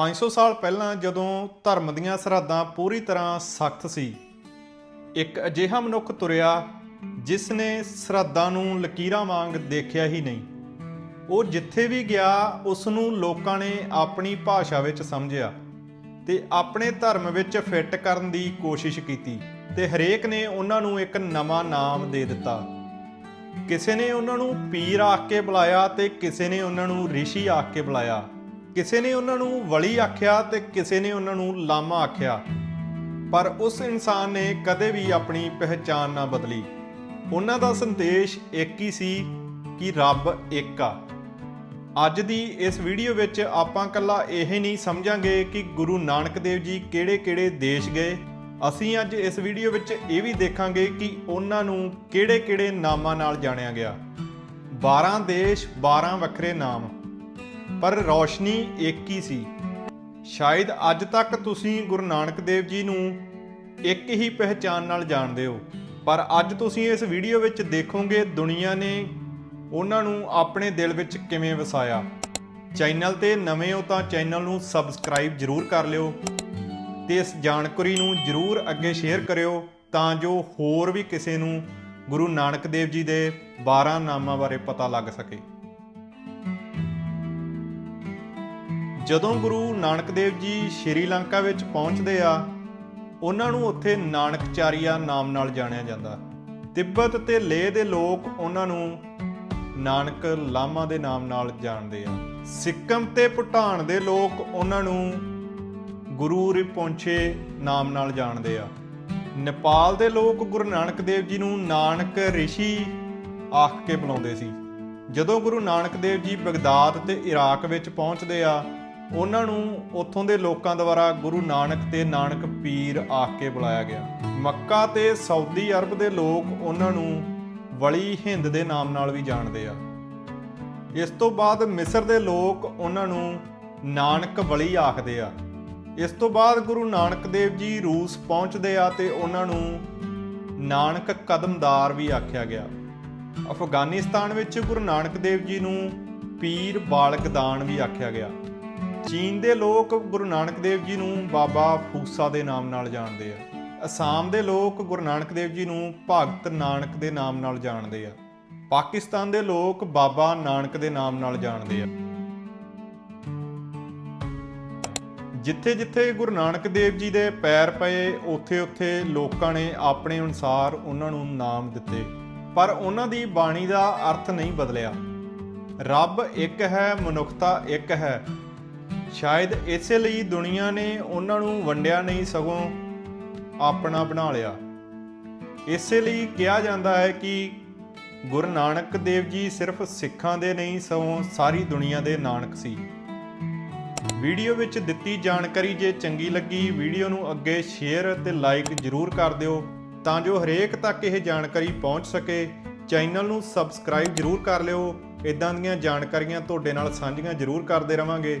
500 ਸਾਲ ਪਹਿਲਾਂ ਜਦੋਂ ਧਰਮ ਦੀਆਂ ਸਰਹੱਦਾਂ ਪੂਰੀ ਤਰ੍ਹਾਂ ਸਖਤ ਸੀ, ਇੱਕ ਅਜਿਹਾ ਮਨੁੱਖ ਤੁਰਿਆ ਜਿਸ ਨੇ ਸਰਹੱਦਾਂ ਨੂੰ ਲਕੀਰਾਂ ਵਾਂਗ ਦੇਖਿਆ ਹੀ ਨਹੀਂ। ਉਹ ਜਿੱਥੇ ਵੀ ਗਿਆ ਉਸ ਨੂੰ ਲੋਕਾਂ ਨੇ ਆਪਣੀ ਭਾਸ਼ਾ ਵਿੱਚ ਸਮਝਿਆ ਤੇ ਆਪਣੇ ਧਰਮ ਵਿੱਚ ਫਿੱਟ ਕਰਨ ਦੀ ਕੋਸ਼ਿਸ਼ ਕੀਤੀ ਤੇ ਹਰੇਕ ਨੇ ਉਹਨਾਂ ਨੂੰ ਇੱਕ ਨਵਾਂ ਨਾਮ ਦੇ ਦਿੱਤਾ। ਕਿਸੇ ਨੇ ਉਹਨਾਂ ਨੂੰ ਪੀਰ ਆਖ ਕੇ ਬੁਲਾਇਆ ਤੇ ਕਿਸੇ ਨੇ ਉਹਨਾਂ ਨੂੰ ਰਿਸ਼ੀ ਆਖ ਕੇ ਬੁਲਾਇਆ। ਕਿਸੇ ਨੇ ਉਹਨਾਂ ਨੂੰ ਵਲੀ ਆਖਿਆ ਤੇ ਕਿਸੇ ਨੇ ਉਹਨਾਂ ਨੂੰ ਲਾਮਾ ਆਖਿਆ। ਪਰ ਉਸ ਇਨਸਾਨ ਨੇ ਕਦੇ ਵੀ ਆਪਣੀ ਪਹਿਚਾਨ ਨਾ ਬਦਲੀ। ਉਹਨਾਂ ਦਾ ਸੰਦੇਸ਼ ਇੱਕ ਹੀ ਸੀ ਕਿ ਰੱਬ ਇੱਕ ਆ। ਅੱਜ ਦੀ ਇਸ ਵੀਡੀਓ ਵਿੱਚ ਆਪਾਂ ਕੱਲਾ ਇਹ ਨਹੀਂ ਸਮਝਾਂਗੇ ਕਿ ਗੁਰੂ ਨਾਨਕ ਦੇਵ ਜੀ ਕਿਹੜੇ-ਕਿਹੜੇ ਦੇਸ਼ ਗਏ। ਅਸੀਂ ਅੱਜ ਇਸ ਵੀਡੀਓ ਵਿੱਚ ਇਹ ਵੀ ਦੇਖਾਂਗੇ ਕਿ ਉਹਨਾਂ ਨੂੰ ਕਿਹੜੇ-ਕਿਹੜੇ ਨਾਮਾਂ ਨਾਲ ਜਾਣਿਆ ਗਿਆ। 12 ਦੇਸ਼ 12 ਵੱਖਰੇ ਨਾਮ। ਪਰ ਰੌਸ਼ਨੀ ਇੱਕ ਹੀ ਸੀ। ਸ਼ਾਇਦ ਅੱਜ ਤੱਕ ਤੁਸੀਂ ਗੁਰੂ ਨਾਨਕ ਦੇਵ ਜੀ ਨੂੰ ਇੱਕ ਹੀ ਪਹਿਚਾਨ ਨਾਲ ਜਾਣਦੇ ਹੋ, ਪਰ ਅੱਜ ਤੁਸੀਂ ਇਸ ਵੀਡੀਓ ਵਿੱਚ ਦੇਖੋਗੇ ਦੁਨੀਆ ਨੇ ਉਹਨਾਂ ਨੂੰ ਆਪਣੇ ਦਿਲ ਵਿੱਚ ਕਿਵੇਂ ਵਸਾਇਆ। ਚੈਨਲ ਤੇ ਨਵੇਂ ਹੋ ਤਾਂ ਚੈਨਲ ਨੂੰ ਸਬਸਕ੍ਰਾਈਬ ਜਰੂਰ ਕਰ ਲਿਓ ਤੇ ਇਸ ਜਾਣਕਾਰੀ ਨੂੰ ਜਰੂਰ ਅੱਗੇ ਸ਼ੇਅਰ ਕਰਿਓ ਤਾਂ ਜੋ ਹੋਰ ਵੀ ਕਿਸੇ ਨੂੰ ਗੁਰੂ ਨਾਨਕ ਦੇਵ ਜੀ ਦੇ 12 ਨਾਮਾਂ ਬਾਰੇ ਪਤਾ ਲੱਗ ਸਕੇ। ਜਦੋਂ ਗੁਰੂ ਨਾਨਕ ਦੇਵ ਜੀ ਸ਼੍ਰੀਲੰਕਾ ਵਿੱਚ ਪਹੁੰਚਦੇ ਆ, ਉਹਨਾਂ ਨੂੰ ਉੱਥੇ ਨਾਨਕਚਾਰੀਆ ਨਾਮ ਨਾਲ ਜਾਣਿਆ ਜਾਂਦਾ। ਤਿੱਬਤ ਤੇ ਲੇਹ ਦੇ ਲੋਕ ਉਹਨਾਂ ਨੂੰ ਨਾਨਕ ਲਾਮਾ ਦੇ ਨਾਮ ਨਾਲ ਜਾਣਦੇ ਆ। ਸਿੱਕਮ ਤੇ ਭੂਟਾਨ ਦੇ ਲੋਕ ਉਹਨਾਂ ਨੂੰ ਗੁਰੂ ਰਿਪੋਂਛੇ ਨਾਮ ਨਾਲ ਜਾਣਦੇ ਆ। ਨੇਪਾਲ ਦੇ ਲੋਕ ਗੁਰੂ ਨਾਨਕ ਦੇਵ ਜੀ ਨੂੰ ਨਾਨਕ ਰਿਸ਼ੀ ਆਖ ਕੇ ਬੁਲਾਉਂਦੇ ਸੀ। ਜਦੋਂ ਗੁਰੂ ਨਾਨਕ ਦੇਵ ਜੀ ਬਗਦਾਦ ਤੇ ਇਰਾਕ ਵਿੱਚ ਪਹੁੰਚਦੇ ਆ ਉਹਨਾਂ ਨੂੰ ਉੱਥੋਂ ਦੇ ਲੋਕਾਂ ਦੁਆਰਾ ਗੁਰੂ ਨਾਨਕ ਤੇ ਨਾਨਕ ਪੀਰ ਆਖ ਕੇ ਬੁਲਾਇਆ ਗਿਆ। ਮੱਕਾ ਤੇ ਸਾਊਦੀ ਅਰਬ ਦੇ ਲੋਕ ਉਹਨਾਂ ਨੂੰ ਵਲੀ ਹਿੰਦ ਦੇ ਨਾਮ ਨਾਲ ਵੀ ਜਾਣਦੇ ਆ। ਇਸ ਤੋਂ ਬਾਅਦ ਮਿਸਰ ਦੇ ਲੋਕ ਉਹਨਾਂ ਨੂੰ ਨਾਨਕ ਵਲੀ ਆਖਦੇ ਆ। ਇਸ ਤੋਂ ਬਾਅਦ ਗੁਰੂ ਨਾਨਕ ਦੇਵ ਜੀ ਰੂਸ ਪਹੁੰਚਦੇ ਆ ਤੇ ਉਹਨਾਂ ਨੂੰ ਨਾਨਕ ਕਦਮਦਾਰ ਵੀ ਆਖਿਆ ਗਿਆ। ਅਫਗਾਨਿਸਤਾਨ ਵਿੱਚ ਗੁਰੂ ਨਾਨਕ ਦੇਵ ਜੀ ਨੂੰ ਪੀਰ ਬਾਲਕਦਾਨ ਵੀ ਆਖਿਆ ਗਿਆ। ਚੀਨ ਦੇ ਲੋਕ ਗੁਰੂ ਨਾਨਕ ਦੇਵ ਜੀ ਨੂੰ ਬਾਬਾ ਫੂਸਾ ਦੇ ਨਾਮ ਨਾਲ ਜਾਣਦੇ ਆ। ਅਸਾਮ ਦੇ ਲੋਕ ਗੁਰੂ ਨਾਨਕ ਦੇਵ ਜੀ ਨੂੰ ਭਗਤ ਨਾਨਕ ਦੇ ਨਾਮ ਨਾਲ ਜਾਣਦੇ ਆ। ਪਾਕਿਸਤਾਨ ਦੇ ਲੋਕ ਬਾਬਾ ਨਾਨਕ ਦੇ ਨਾਮ ਨਾਲ ਜਾਣਦੇ ਆ। ਜਿੱਥੇ-ਜਿੱਥੇ ਗੁਰੂ ਨਾਨਕ ਦੇਵ ਜੀ ਦੇ ਪੈਰ ਪਏ, ਉੱਥੇ-ਉੱਥੇ ਲੋਕਾਂ ਨੇ ਆਪਣੇ ਅਨੁਸਾਰ ਉਹਨਾਂ ਨੂੰ ਨਾਮ ਦਿੱਤੇ। ਪਰ ਉਹਨਾਂ ਦੀ ਬਾਣੀ ਦਾ ਅਰਥ ਨਹੀਂ ਬਦਲਿਆ। ਰੱਬ ਇੱਕ ਹੈ, ਮਨੁੱਖਤਾ ਇੱਕ ਹੈ। ਸ਼ਾਇਦ ਇਸੇ ਲਈ ਦੁਨੀਆ ਨੇ ਉਹਨਾਂ ਨੂੰ ਵੰਡਿਆ ਨਹੀਂ, ਸਗੋਂ ਆਪਣਾ ਬਣਾ ਲਿਆ। ਇਸੇ ਲਈ ਕਿਹਾ ਜਾਂਦਾ ਹੈ ਕਿ ਗੁਰੂ ਨਾਨਕ ਦੇਵ ਜੀ ਸਿਰਫ ਸਿੱਖਾਂ ਦੇ ਨਹੀਂ, ਸਗੋਂ ਸਾਰੀ ਦੁਨੀਆ ਦੇ ਨਾਨਕ ਸੀ। ਵੀਡੀਓ ਵਿੱਚ ਦਿੱਤੀ ਜਾਣਕਾਰੀ ਜੇ ਚੰਗੀ ਲੱਗੀ, ਵੀਡੀਓ ਨੂੰ ਅੱਗੇ ਸ਼ੇਅਰ ਅਤੇ ਲਾਈਕ ਜਰੂਰ ਕਰ ਦਿਓ, ਤਾਂ ਜੋ ਹਰੇਕ ਤੱਕ ਇਹ ਜਾਣਕਾਰੀ ਪਹੁੰਚ ਸਕੇ। ਚੈਨਲ ਨੂੰ ਸਬਸਕ੍ਰਾਈਬ ਜਰੂਰ ਕਰ ਲਿਓ। ਇਦਾਂ ਦੀਆਂ ਜਾਣਕਾਰੀਆਂ ਤੁਹਾਡੇ ਨਾਲ ਸਾਂਝੀਆਂ ਜਰੂਰ ਕਰਦੇ ਰਵਾਂਗੇ।